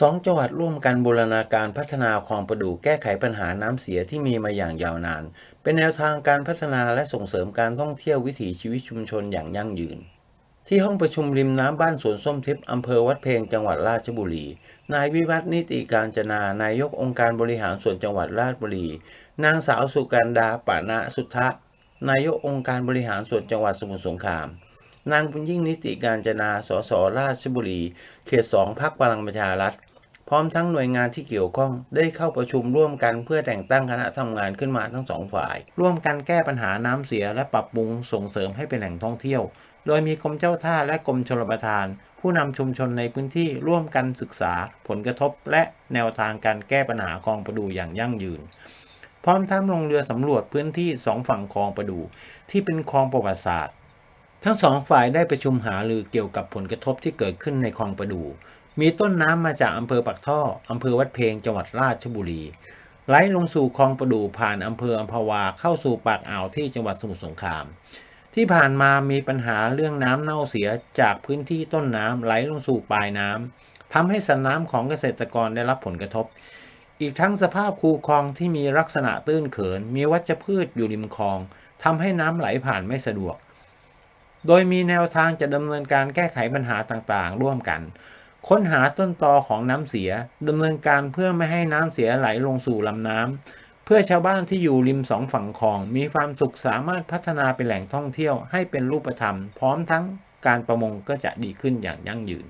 สองจังหวัดร่วมกันบูรณาการพัฒนาคลองประดูแก้ไขปัญหาน้ำเสียที่มีมาอย่างยาวนาน เป็นแนวทางการพัฒนาและส่งเสริมการท่องเที่ยววิถีชีวิตชุมชนอย่างยั่งยืน ที่ห้องประชุมริมน้ำบ้านสวนส้มทิพย์อำเภอวัดเพลงจังหวัดราชบุรี นายวิวัฒน์นิติการจนานายกองค์การบริหารส่วนจังหวัดราชบุรี นางสาวสุการดาปานะสุทธะนายกองค์การบริหารส่วนจังหวัดสมุทรสงคราม นางบุญยิ่งนิติการจนาสสราชบุรี เขตสองพักพลังประชารัฐ พร้อมทั้งหน่วยงานที่เกี่ยวข้องได้เข้าประชุมร่วมกันเพื่อแต่งตั้งคณะทำงานขึ้นมาทั้งสองฝ่าย ร่วมกันแก้ปัญหาน้ำเสียและปรับปรุงส่งเสริมให้เป็นแหล่งท่องเที่ยว โดยมีกรมเจ้าท่าและกรมชลประทาน ผู้นำชุมชนในพื้นที่ร่วมกันศึกษา ผลกระทบและแนวทางการแก้ปัญหาคลองประดูอย่างยั่งยืนพร้อมทั้งลงเรือสำรวจพื้นที่สองฝั่งคลองประดู ที่เป็นคลองประวัติศาสตร์ ทั้งสองฝ่ายได้ประชุมหารือเกี่ยวกับผลกระทบที่เกิดขึ้นในคลองประดู มีต้นน้ำมาจากอำเภอปักท่ออำเภอวัดเพลงจังหวัดราชบุรี ไหลลงสู่คลองประดูผ่านอำเภออัมพวาเข้าสู่ปากอ่าวที่จังหวัดสมุทรสงคราม ที่ผ่านมามีปัญหาเรื่องน้ำเน่าเสียจากพื้นที่ต้นน้ำไหลลงสู่ปลายน้ำทำให้สันน้ำของเกษตรกรได้รับผลกระทบ อีกทั้งสภาพคูคลองที่มีลักษณะตื้นเขิน มีวัชพืชอยู่ริมคลองทำให้น้ำไหลผ่านไม่สะดวก โดยมีแนวทางจะดำเนินการแก้ไขปัญหาต่างๆ ร่วมกัน ค้นหาต้นตอของน้ำเสียดำเนินการเพื่อไม่ให้น้ำเสียไหลลงสู่ลำน้ำเพื่อชาวบ้านที่อยู่ริมสองฝั่งคลอง มีความสุขสามารถพัฒนาเป็นแหล่งท่องเที่ยวให้เป็นรูปธรรม พร้อมทั้งการประมงก็จะดีขึ้นอย่างยั่งยืน